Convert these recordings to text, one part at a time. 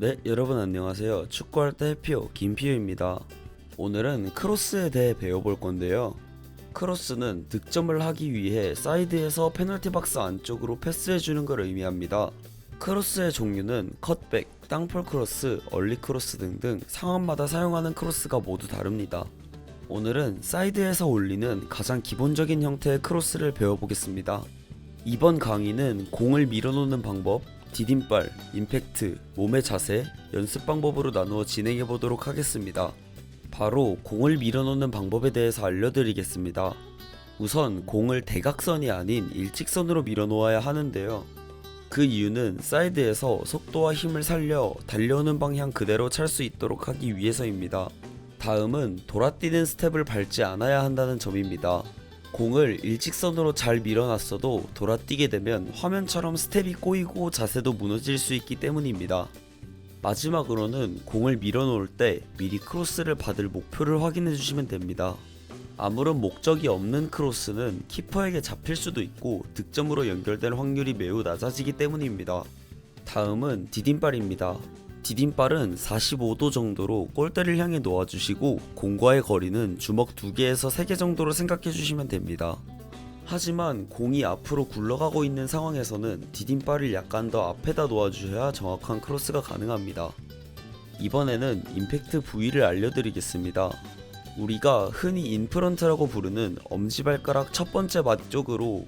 네, 여러분 안녕하세요. 축구할 때 해피오 김피오입니다. 오늘은 크로스에 대해 배워볼 건데요. 크로스는 득점을 하기 위해 사이드에서 페널티 박스 안쪽으로 패스해주는 걸 의미합니다. 크로스의 종류는 컷백, 땅볼 크로스, 얼리 크로스 등등 상황마다 사용하는 크로스가 모두 다릅니다. 오늘은 사이드에서 올리는 가장 기본적인 형태의 크로스를 배워보겠습니다. 이번 강의는 공을 밀어놓는 방법, 디딤발, 임팩트, 몸의 자세, 연습 방법으로 나누어 진행해 보도록 하겠습니다. 바로 공을 밀어놓는 방법에 대해서 알려드리겠습니다. 우선 공을 대각선이 아닌 일직선으로 밀어놓아야 하는데요. 그 이유는 사이드에서 속도와 힘을 살려 달려오는 방향 그대로 찰 수 있도록 하기 위해서입니다. 다음은 돌아뛰는 스텝을 밟지 않아야 한다는 점입니다. 공을 일직선으로 잘 밀어놨어도 돌아뛰게 되면 화면처럼 스텝이 꼬이고 자세도 무너질 수 있기 때문입니다. 마지막으로는 공을 밀어놓을 때 미리 크로스를 받을 목표를 확인해 주시면 됩니다. 아무런 목적이 없는 크로스는 키퍼에게 잡힐 수도 있고 득점으로 연결될 확률이 매우 낮아지기 때문입니다. 다음은 디딤발입니다. 디딤발은 45도 정도로 골대를 향해 놓아주시고 공과의 거리는 주먹 2개에서 3개 정도로 생각해 주시면 됩니다. 하지만 공이 앞으로 굴러가고 있는 상황에서는 디딤발을 약간 더 앞에다 놓아주셔야 정확한 크로스가 가능합니다. 이번에는 임팩트 부위를 알려드리겠습니다. 우리가 흔히 인프런트라고 부르는 엄지발가락 첫 번째 맛 쪽으로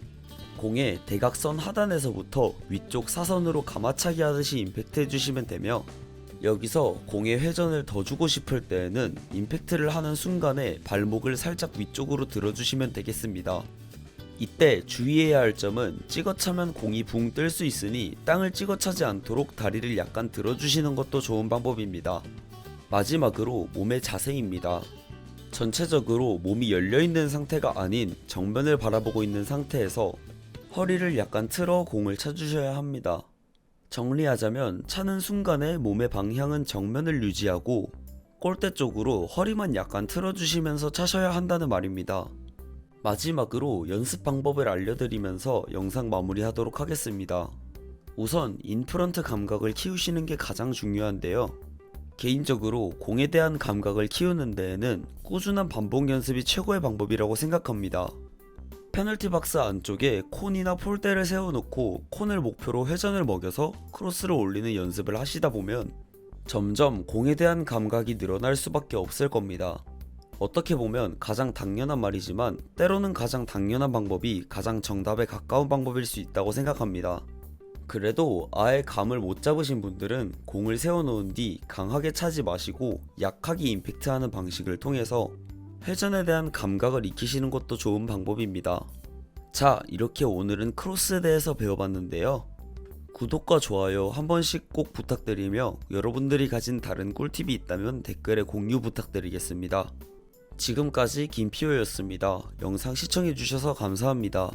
공의 대각선 하단에서부터 위쪽 사선으로 가마차기 하듯이 임팩트 해주시면 되며 여기서 공의 회전을 더 주고 싶을 때에는 임팩트를 하는 순간에 발목을 살짝 위쪽으로 들어주시면 되겠습니다. 이때 주의해야 할 점은 찍어 차면 공이 붕 뜰 수 있으니 땅을 찍어 차지 않도록 다리를 약간 들어주시는 것도 좋은 방법입니다. 마지막으로 몸의 자세입니다. 전체적으로 몸이 열려있는 상태가 아닌 정면을 바라보고 있는 상태에서 허리를 약간 틀어 공을 차주셔야 합니다. 정리하자면 차는 순간에 몸의 방향은 정면을 유지하고 골대 쪽으로 허리만 약간 틀어주시면서 차셔야 한다는 말입니다. 마지막으로 연습 방법을 알려드리면서 영상 마무리하도록 하겠습니다. 우선 인프런트 감각을 키우시는 게 가장 중요한데요. 개인적으로 공에 대한 감각을 키우는 데에는 꾸준한 반복 연습이 최고의 방법이라고 생각합니다. 페널티 박스 안쪽에 콘이나 폴대를 세워놓고 콘을 목표로 회전을 먹여서 크로스를 올리는 연습을 하시다 보면 점점 공에 대한 감각이 늘어날 수밖에 없을 겁니다. 어떻게 보면 가장 당연한 말이지만 때로는 가장 당연한 방법이 가장 정답에 가까운 방법일 수 있다고 생각합니다. 그래도 아예 감을 못 잡으신 분들은 공을 세워놓은 뒤 강하게 차지 마시고 약하게 임팩트하는 방식을 통해서 회전에 대한 감각을 익히시는 것도 좋은 방법입니다. 자, 이렇게 오늘은 크로스에 대해서 배워봤는데요. 구독과 좋아요 한 번씩 꼭 부탁드리며 여러분들이 가진 다른 꿀팁이 있다면 댓글에 공유 부탁드리겠습니다. 지금까지 김피오였습니다. 영상 시청해주셔서 감사합니다.